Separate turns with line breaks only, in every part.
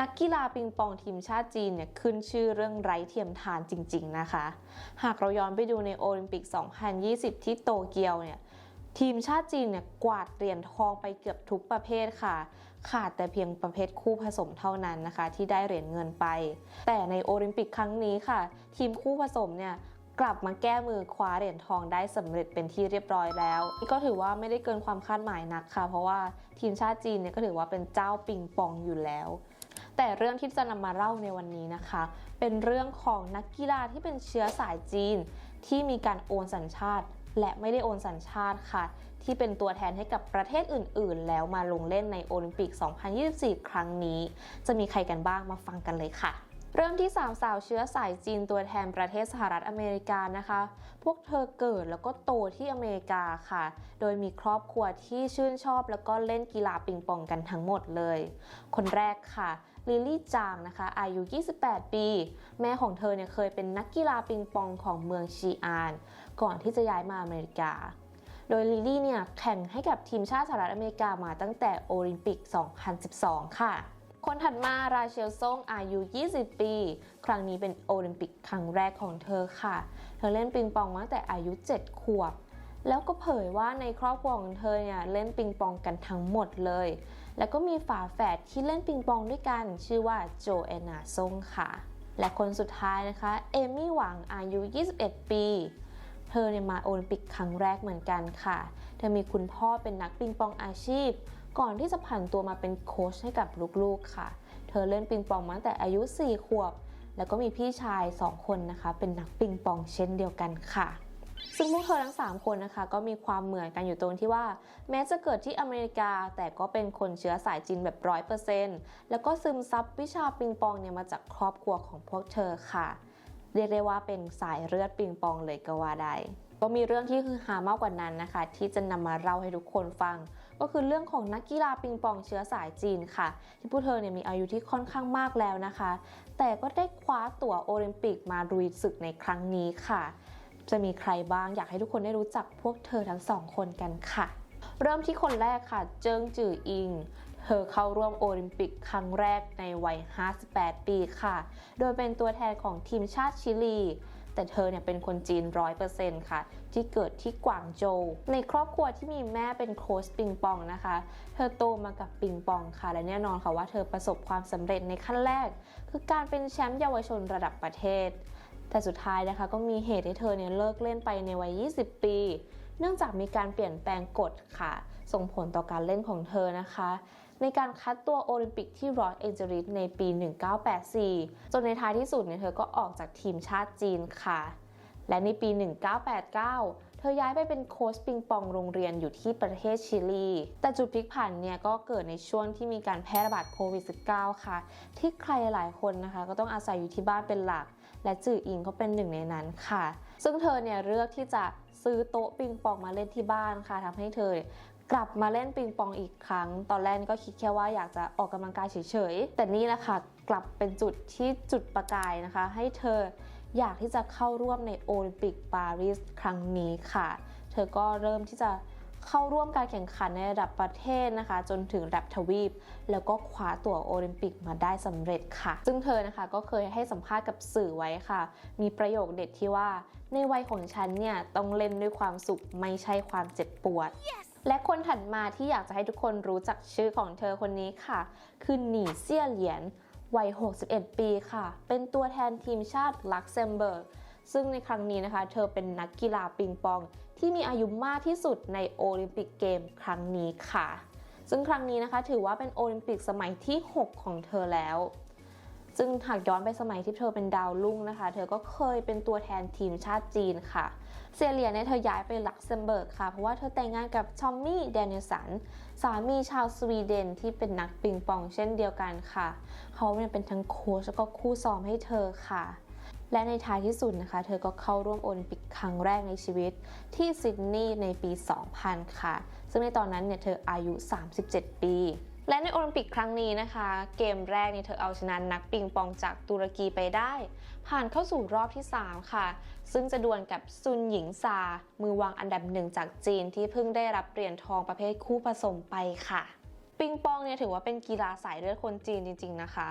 นักกีฬาปิงปองทีมชาติจีนเนี่ยขึ้นชื่อเรื่องไร้เทียมทานจริง ๆนะคะ หากเราย้อนไปดูในโอลิมปิก 2020 ที่โตเกียวเนี่ยทีมชาติจีนเนี่ยกวาดเหรียญทองไปเกือบทุกประเภทค่ะ ขาดแต่เพียงประเภทคู่ผสมเท่านั้นนะคะ ที่ได้เหรียญเงินไป แต่ในโอลิมปิกครั้งนี้ค่ะ ทีมคู่ผสมเนี่ยกลับมาแก้มือคว้าเหรียญทองได้สำเร็จเป็นที่เรียบร้อยแล้วนี่ก็ถือว่าไม่ได้เกินความคาดหมายนักค่ะ เพราะว่าทีมชาติจีนเนี่ยก็ถือว่าเป็นเจ้าปิงปองอยู่แล้ว แต่เรื่องที่จะนำมาเล่าในวันนี้นะคะ เป็นเรื่องของนักกีฬาที่เป็นเชื้อสายจีน ที่มีการโอนสัญชาติ และไม่ได้โอนสัญชาติค่ะ ที่เป็นตัวแทนให้กับประเทศอื่น ๆ แล้วมาลงเล่นในโอลิมปิก 2024 ครั้งนี้ จะมีใครกันบ้างมาฟังกันเลยค่ะเริ่มที่สามสาวเชื้อสายจีนตัวแทนประเทศสหรัฐอเมริกานะคะ พวกเธอเกิดแล้วก็โตที่อเมริกาค่ะ โดยมีครอบครัวที่ชื่นชอบแล้วก็เล่นกีฬาปิงปองกันทั้งหมดเลย คนแรกค่ะ ลิลลี่จางนะคะ อายุ 28 ปี แม่ของเธอเนี่ยเคยเป็นนักกีฬาปิงปองของเมืองชีอาน ก่อนที่จะย้ายมาอเมริกา โดยลิลลี่เนี่ยแข่งให้กับทีมชาติสหรัฐอเมริกามาตั้งแต่โอลิมปิก 2012 ค่ะ คนถัดมาราเชลซ่งอายุ 20 ปี ครั้งนี้เป็นโอลิมปิกครั้งแรกของเธอค่ะ เธอเล่นปิงปองมาตั้งแต่อายุ 7 ขวบแล้วก็เผยว่าในครอบครัวของเธอเนี่ยเล่นปิงปองกันทั้งหมดเลย แล้วก็มีฝาแฝดที่เล่นปิงปองด้วยกัน ชื่อว่าโจแอนนาซงค่ะ และคนสุดท้ายนะคะ เอมี่หวังอายุ 21 ปี เธอเนี่ยมาโอลิมปิกครั้งแรกเหมือนกันค่ะ เธอมีคุณพ่อเป็นนักปิงปองอาชีพ ก่อนที่จะผันตัวมาเป็นโค้ชให้กับลูกๆค่ะ เธอเล่นปิงปองมาตั้งแต่อายุ 4 ขวบ แล้วก็มีพี่ชาย 2 คนนะคะ เป็นนักปิงปองเช่นเดียวกันค่ะ ซึ่งพวกเธอทั้ง 3 คนนะคะ ก็มีความเหมือนกันอยู่ตรงที่ว่า แม้จะเกิดที่อเมริกา แต่ก็เป็นคนเชื้อสายจีนแบบร้อยเปอร์เซ็นต์แล้วก็ซึมซับวิชาปิงปองเนี่ยมาจากครอบครัวของพวกเธอค่ะ เรียกได้ว่าเป็นสายเลือดปิงปองเลยก็ว่าได้ก็มีเรื่องที่คือหามากกว่านั้นนะคะ ที่จะนำมาเล่าให้ทุกคนฟัง ก็คือเรื่องของนักกีฬาปิงปองเชื้อสายจีนค่ะ ที่พวกเธอเนี่ยมีอายุที่ค่อนข้างมากแล้วนะคะ แต่ก็ได้คว้าตั๋วโอลิมปิกมาลุยศึกในครั้งนี้ค่ะ จะมีใครบ้างอยากให้ทุกคนได้รู้จักพวกเธอทั้งสองคนกันค่ะ เริ่มที่คนแรกค่ะ เจิงจืออิง เธอเข้าร่วมโอลิมปิกครั้งแรกในวัย 58 ปีค่ะ โดยเป็นตัวแทนของทีมชาติชิลีแต่เธอเนี่ยเป็นคนจีน 100%ค่ะ ที่เกิดที่กวางโจว ในครอบครัวที่มีแม่เป็นโค้ชปิงปองนะคะ เธอโตมากับปิงปองค่ะ และแน่นอนค่ะว่าเธอประสบความสำเร็จในขั้นแรก คือการเป็นแชมป์เยาวชนระดับประเทศ แต่สุดท้ายนะคะก็มีเหตุให้เธอเนี่ยเลิกเล่นไปในวัย 20 ปี เนื่องจากมีการเปลี่ยนแปลงกฎค่ะ ส่งผลต่อการเล่นของเธอนะคะ ในการคัดตัวโอลิมปิกที่รอสแอเจลิสในปี 1984 จนในท้ายที่สุดเนี่ยเธอก็ออกจากทีมชาติจีนค่ะ และในปี 1989 เธอย้ายไปเป็นโค้ชปิงปองโรงเรียนอยู่ที่ประเทศชิลี แต่จุดพลิกผันเนี่ยก็เกิดในช่วงที่มีการแพร่ระบาดโควิด -19 ค่ะ ที่ใครหลายคนนะคะ ก็ต้องอาศัยอยู่ที่บ้านเป็นหลัก และจื่ออิงก็เป็นหนึ่งในนั้นค่ะ ซึ่งเธอเนี่ยเลือกที่จะซื้อโต๊ะปิงปองมาเล่นที่บ้านค่ะทำให้เธอกลับมาเล่นปิงปองอีกครั้ง ตอนแรกก็คิดแค่ว่าอยากจะออกกำลังกายเฉยๆ แต่นี่แหละค่ะกลับเป็นจุดที่จุดประกายนะคะ ให้เธออยากที่จะเข้าร่วมในโอลิมปิกปารีสครั้งนี้ค่ะ เธอก็เริ่มที่จะ เข้าร่วมการแข่งขันในระดับประเทศนะคะ จนถึงระดับทวีป แล้วก็คว้าตั๋วโอลิมปิกมาได้สำเร็จค่ะ ซึ่งเธอนะคะก็เคยให้สัมภาษณ์กับสื่อไว้ค่ะ มีประโยคเด็ดที่ว่า ในวัยของฉันเนี่ยต้องเล่นด้วยความสุขไม่ใช่ความเจ็บปวดและคนถัดมาที่อยากจะให้ทุกคนรู้จักชื่อของเธอคนนี้ค่ะ คือหนีเซี่ยเหลียนวัย 61 ปีค่ะ เป็นตัวแทนทีมชาติลักเซมเบิร์ก ซึ่งในครั้งนี้นะคะ เธอเป็นนักกีฬาปิงปอง ที่มีอายุมากที่สุดในโอลิมปิกเกมครั้งนี้ค่ะ ซึ่งครั้งนี้นะคะถือว่าเป็นโอลิมปิกสมัยที่ 6 ของเธอแล้ว ซึ่งหากย้อนไปสมัยที่เธอเป็นดาวรุ่งนะคะ เธอก็เคยเป็นตัวแทนทีมชาติจีนค่ะเซเลียเนี่ยเธอย้ายไปลักเซมเบิร์กค่ะ เพราะว่าเธอแต่งงานกับชอมมี่แดนียลสัน สามีชาวสวีเดนที่เป็นนักปิงปองเช่นเดียวกันค่ะ เขาเนี่ยเป็นทั้งโค้ชแล้วก็คู่ซ้อมให้เธอค่ะ และในท้ายที่สุดนะคะ เธอก็เข้าร่วมโอลิมปิกครั้งแรกในชีวิต ที่ซิดนีย์ในปี 2000 ค่ะ ซึ่งในตอนนั้นเนี่ยเธออายุ 37 ปี และในโอลิมปิกครั้งนี้นะคะ เกมแรกเนี่ยเธอเอาชนะนักปิงปองจากตุรกีไปได้ ผ่านเข้าสู่รอบที่ 3 ค่ะ ซึ่งจะดวลกับซุนหญิงซา มือวางอันดับหนึ่งจากจีนที่เพิ่งได้รับเหรียญทองประเภทคู่ผสมไปค่ะ ปิงปองเนี่ยถือว่าเป็นกีฬาสายเลือดคนจีนจริง ๆนะคะ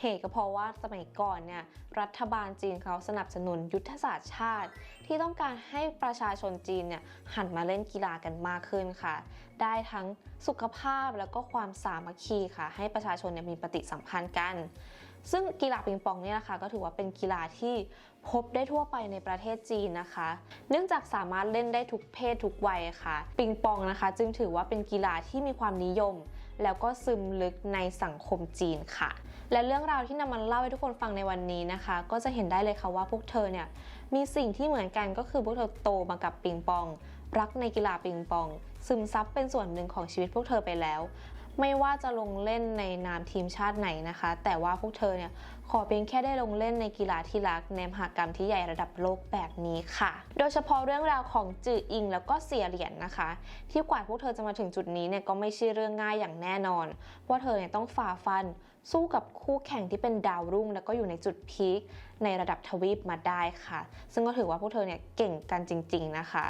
เหตุก็เพราะว่าสมัยก่อนเนี่ยรัฐบาลจีนเขาสนับสนุนยุทธศาสตร์ชาติ ที่ต้องการให้ประชาชนจีนเนี่ยหันมาเล่นกีฬากันมากขึ้นค่ะ ได้ทั้งสุขภาพแล้วก็ความสามัคคีค่ะ ให้ประชาชนเนี่ยมีปฏิสัมพันธ์กัน ซึ่งกีฬาปิงปองเนี่ยนะคะก็ถือว่าเป็นกีฬาที่พบได้ทั่วไปในประเทศจีนนะคะ เนื่องจากสามารถเล่นได้ทุกเพศทุกวัยค่ะ ปิงปองนะคะ จึงถือว่าเป็นกีฬาที่มีความนิยม แล้วก็ซึมลึกในสังคมจีนค่ะ และเรื่องราวที่นำมาเล่าให้ทุกคนฟังในวันนี้นะคะ ก็จะเห็นได้เลยค่ะว่าพวกเธอเนี่ยมีสิ่งที่เหมือนกันก็คือพวกเธอโตมากับปิงปอง รักในกีฬาปิงปอง ซึมซับเป็นส่วนหนึ่งของชีวิตพวกเธอไปแล้ว ไม่ว่าจะลงเล่นในนามทีมชาติไหนนะคะ แต่ว่าพวกเธอเนี่ยขอเพียงแค่ได้ลงเล่นในกีฬาที่รักในมหากรรมที่ใหญ่ระดับโลกแบบนี้ค่ะ โดยเฉพาะเรื่องราวของจืออิงแล้วก็เสียเหรียญนะคะ ที่กว่าพวกเธอจะมาถึงจุดนี้เนี่ยก็ไม่ใช่เรื่องง่ายอย่างแน่นอน ว่าเธอเนี่ยต้องฝ่าฟัน สู้กับคู่แข่งที่เป็นดาวรุ่ง แล้วก็อยู่ในจุดพีคในระดับทวีปมาได้ค่ะ ซึ่งก็ถือว่าพวกเธอเนี่ยเก่งกันจริง ๆ นะคะ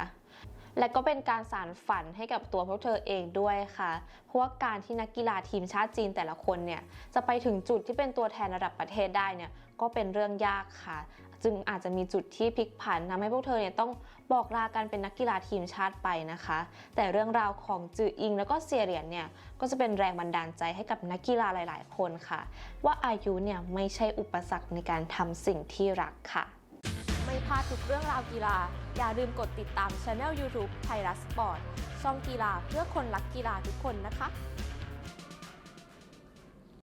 และก็เป็นการสานฝันให้กับตัวพวกเธอเองด้วยค่ะ เพราะว่าการที่นักกีฬาทีมชาติจีนแต่ละคนเนี่ยจะไปถึงจุดที่เป็นตัวแทนระดับประเทศได้เนี่ยก็เป็นเรื่องยากค่ะ จึงอาจจะมีจุดที่พลิกผันทำให้พวกเธอเนี่ยต้องบอกลากันเป็นนักกีฬาทีมชาติไปนะคะ แต่เรื่องราวของจืออิงแล้วก็เซียเหรียญเนี่ยก็จะเป็นแรงบันดาลใจให้กับนักกีฬาหลาย ๆ คนค่ะ ว่าอายุเนี่ยไม่ใช่อุปสรรคในการทำสิ่งที่รักค่ะ
ไม่พลาดทุกเรื่องราวกีฬา อย่าลืมกดติดตามช anel YouTube ไทยรัฐสปอร์ตช่องกีฬาเพื่อคนรักกีฬาทุกคนนะคะ